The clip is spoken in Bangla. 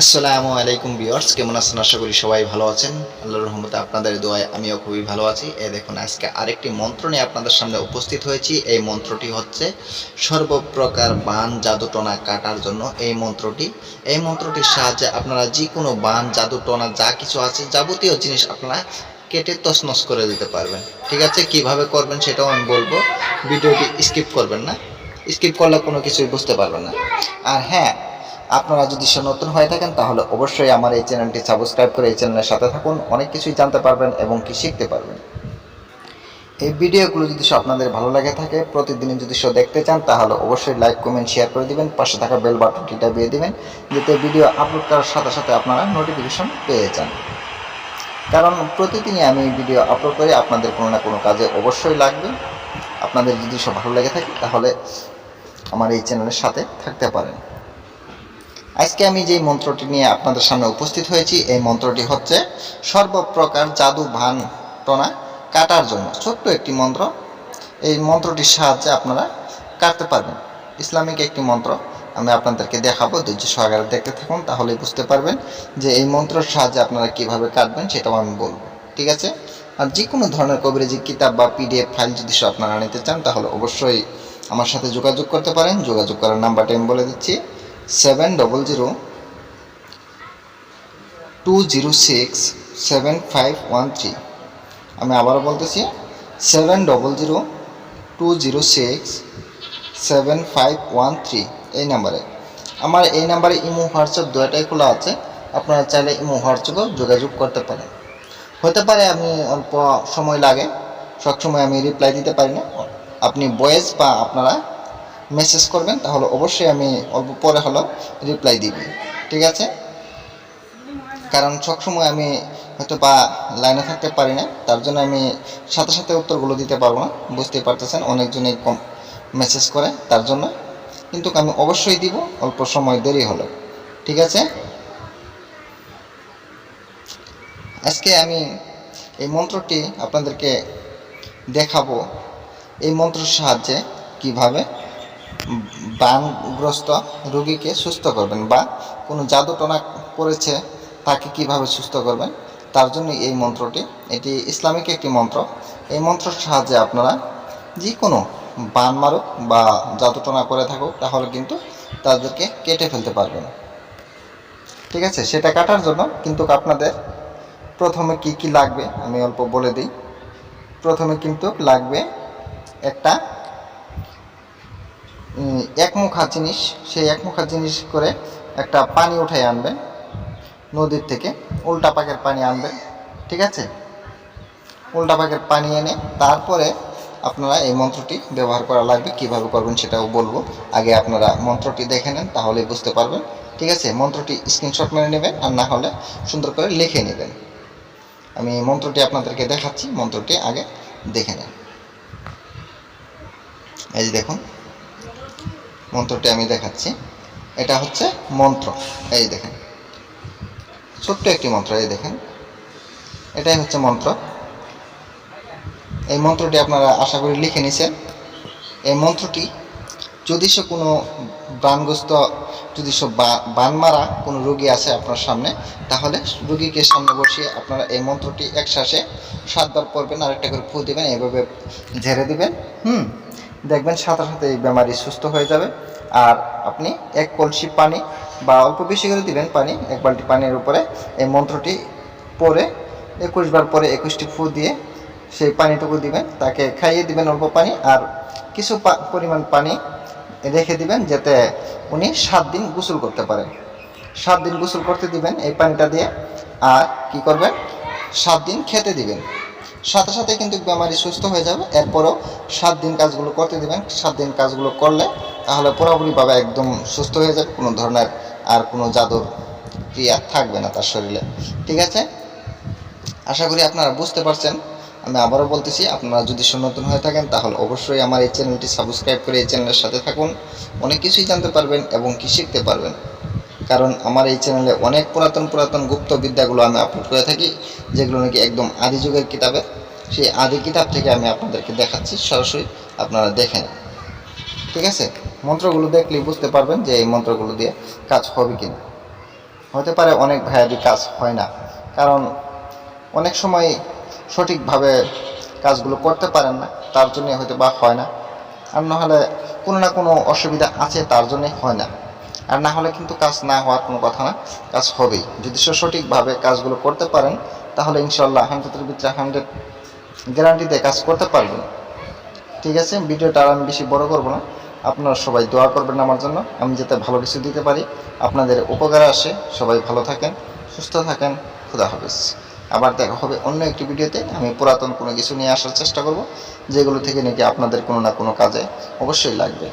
আসসালামু আলাইকুম বিয়ার্স কেমন আছেন? আশা করি সবাই ভালো আছেন। আল্লাহর রহমতে আপনাদের দোয়ায় আমিও খুবই ভালো আছি। এই দেখুন, আজকে আরেকটি মন্ত্র নিয়ে আপনাদের সামনে উপস্থিত হয়েছি। এই মন্ত্রটি হচ্ছে, সর্বপ্রকার বান জাদুটনা কাটার জন্য এই মন্ত্রটি। এই মন্ত্রটির সাহায্যে আপনারা যে কোনো বান, জাদুটনা, যা কিছু আছে, যাবতীয় জিনিস আপনারা কেটে তছনছ করে দিতে পারবেন। ঠিক আছে? কীভাবে করবেন সেটাও আমি বলব। ভিডিওটি স্কিপ করবেন না। স্কিপ করলে কোনো কিছুই বুঝতে পারবেন না। আর হ্যাঁ আপনারা যদি সে নতুন হয়ে থাকেন, তাহলে অবশ্যই আমার এই চ্যানেলটি সাবস্ক্রাইব করে এই চ্যানেলের সাথে থাকুন। অনেক কিছুই জানতে পারবেন এবং কি শিখতে পারবেন। এই ভিডিওগুলো যদি সব আপনাদের ভালো লাগে থাকে, প্রতিদিনই যদি সে দেখতে চান, তাহলে অবশ্যই লাইক, কমেন্ট, শেয়ার করে দিবেন। পাশে থাকা বেল বাটনটি দাবিয়ে দিবেন, যাতে ভিডিও আপলোড করার সাথে সাথে আপনারা নোটিফিকেশন পেয়ে যান। কারণ প্রতিদিনই আমি ভিডিও আপলোড করি, আপনাদের কোনো না কোনো কাজে অবশ্যই লাগবে। আপনাদের যদি সব ভালো লেগে থাকে, তাহলে আমার এই চ্যানেলের সাথে থাকতে পারেন। আজকে আমি যেই মন্ত্রটি নিয়ে আপনাদের সামনে উপস্থিত হয়েছি, এই মন্ত্রটি হচ্ছে সর্বপ্রকার জাদু ভান টনা কাটার জন্য। ছোট্ট একটি মন্ত্র। এই মন্ত্রটির সাহায্যে আপনারা কাটতে পারবেন। ইসলামিক একটি মন্ত্র। আমি আপনাদেরকে দেখাবো, ধৈর্য সহকারে দেখতে থাকুন, তাহলেই বুঝতে পারবেন যে এই মন্ত্রের সাহায্যে আপনারা কীভাবে কাটবেন, সেটাও আমি বলব। ঠিক আছে? আর যে কোনো ধরনের কবিরাজি কিতাব বা পিডিএফ ফাইল যদি আপনারা নিতে চান, তাহলে অবশ্যই আমার সাথে যোগাযোগ করতে পারেন। যোগাযোগ করার নাম্বারটা আমি বলে দিচ্ছি। Seven double zero two zero six seven five one three আমি আবারও বলতেছি seven double zero two zero six seven five one three এই নাম্বারে। আমার এই নাম্বারে ইমো, হোয়াটসঅ্যাপ দুটাই খোলা আছে, আপনারা চাইলে ইমো, হোয়াটসঅ্যাপেও যোগাযোগ করতে পারেন। হতে পারে আমি অল্প সময় লাগে, সবসময় আমি রিপ্লাই দিতে পারি না। আপনি ভয়েস বা আপনারা মেসেজ করবেন, তাহলে অবশ্যই আমি অল্প পরে হলেও রিপ্লাই দিব। ঠিক আছে? কারণ সবসময় আমি হয়তো বা লাইনে থাকতে পারি না, তার জন্য আমি সাথে সাথে উত্তরগুলো দিতে পারব না। বুঝতেই পারতেছেন, অনেকজনই কম মেসেজ করে, তার জন্য। কিন্তু আমি অবশ্যই দিব, অল্প সময় দেরি হলো। ঠিক আছে? আজকে আমি এই মন্ত্রটি আপনাদেরকে দেখাবো, এই মন্ত্রের সাহায্যে কীভাবে বানগ্রস্ত রোগীকে সুস্থ করবেন বা কোনো জাদুটনা পড়েছে তাকে কীভাবে সুস্থ করবেন, তার জন্য এই মন্ত্রটি, এটি ইসলামিক একটি মন্ত্র। এই মন্ত্রের সাহায্যে আপনারা যে কোনো বান মারুক বা জাদুটনা করে থাকুক, তাহলে কিন্তু তাদেরকে কেটে ফেলতে পারবেন। ঠিক আছে, সেটা কাটার জন্য কিন্তু আপনাদের প্রথমে কি কি লাগবে, আমি অল্প বলে দিই। প্রথমে কিন্তু লাগবে একটা একমুখা জিনিস, সেই একমুখা জিনিস করে একটা পানি উঠাই আনবেন নদীর থেকে, উল্টা পাকের পানি আনবেন ঠিক আছে? উল্টা পাকের পানি এনে তারপরে আপনারা এই মন্ত্রটি ব্যবহার করা লাগবে, কীভাবে করবেন সেটাও বলব। আগে আপনারা মন্ত্রটি দেখে নেন, তাহলেই বুঝতে পারবেন, ঠিক আছে? মন্ত্রটি স্ক্রিনশট মেরে নেবেন, আর না হলে সুন্দর করে লিখে নেবেন। আমি মন্ত্রটি আপনাদেরকে দেখাচ্ছি, মন্ত্রটি আগে দেখে নেন। এই দেখুন মন্ত্রটি আমি দেখাচ্ছি। এটা হচ্ছে মন্ত্র। এই দেখেন। ছোট্ট একটি মন্ত্র, এই দেখেন। এটাই হচ্ছে মন্ত্র। এই মন্ত্রটি আপনারা আশা করি লিখে নিছেন। এই মন্ত্রটি যদি সে কোনো বানগ্রস্ত যদি সব বান মারা কোনো রোগী আছে আপনার সামনে, তাহলে রোগীকে সামনে বসিয়ে আপনারা এই মন্ত্রটি এক শ্বাসে সাতবার পড়বেন আর একটা করে ফু দেবেন, এভাবে ঝেড়ে দেবেন। হুম? দেখবেন সাথে সাথে এই বেমারি সুস্থ হয়ে যাবে। আর আপনি এক কলসি পানি বা অল্প বেশি করে দিবেন পানি, এক বালতি পানির উপরে এই মন্ত্রটি পরে একুশ বার পরে একুশটি ফু দিয়ে সেই পানিটুকু দিবেন। তাকে খাইয়ে দিবেন অল্প পানি আর কিছু পরিমাণ পানি রেখে দিবেন যাতে উনি সাত দিন গোসল করতে পারেন। সাত দিন গোসল করতে দিবেন এই পানিটা দিয়ে। আর কি করবেন? সাত দিন খেতে দিবেন। সাথে সাথে কিন্তু বেমারি সুস্থ হয়ে যাবে। এরপরও সাত দিন কাজগুলো করতে দিবেন। সাত দিন কাজগুলো করলে তাহলে পুরোপুরিভাবে একদম সুস্থ হয়ে যাবে। কোনো ধরনের আর কোনো জাদুর ক্রিয়া থাকবে না তার শরীরে। ঠিক আছে? আশা করি আপনারা বুঝতে পারছেন। আমি আবারও বলতেছি, আপনারা যদি নতুন হয়ে থাকেন, তাহলে অবশ্যই আমার এই চ্যানেলটি সাবস্ক্রাইব করে এই চ্যানেলের সাথে থাকুন। অনেক কিছুই জানতে পারবেন এবং কি শিখতে পারবেন। কারণ আমার এই চ্যানেলে অনেক পুরাতন পুরাতন গুপ্ত বিদ্যাগুলো আমি আপলোড করে থাকি, যেগুলো নাকি একদম আদি যুগের কিতাবে। সেই আদি কিতাব থেকে আমি আপনাদেরকে দেখাচ্ছি, সরাসরি আপনারা দেখেন ঠিক আছে? মন্ত্রগুলো দেখলেই বুঝতে পারবেন যে এই মন্ত্রগুলো দিয়ে কাজ হবে কিনা। হতে পারে অনেক ভাইয়ারই কাজ হয় না, কারণ অনেক সময় সঠিকভাবে কাজগুলো করতে পারেন না, তার জন্য হয়তো বা হয় না। আর নাহলে কোনো না কোনো অসুবিধা আছে, তার জন্যে হয় না। আর না হলে কিন্তু কাজ না হওয়ার কোনো কথা না, কাজ হবেই। যদি সে সঠিকভাবে কাজগুলো করতে পারেন, তাহলে ইনশাল্লাহ হান্ড্রেডের ভিতরে হান্ড্রেড গ্যারান্টিতে কাজ করতে পারবেন। ঠিক আছে, ভিডিওটা আর আমি বেশি বড় করব না। আপনারা সবাই দোয়া করবেন আমার জন্য। আমি যাতে ভালো কিছু দিতে পারি, আপনাদের উপকারে আসে। সবাই ভালো থাকেন, সুস্থ থাকেন। খুদা হাফেজ। আবার দেখা হবে অন্য একটি ভিডিওতে। আমি পুরাতন কোনো কিছু নিয়ে আসার চেষ্টা করব, যেগুলো থেকে নাকি আপনাদের কোনো না কোনো কাজে অবশ্যই লাগবে।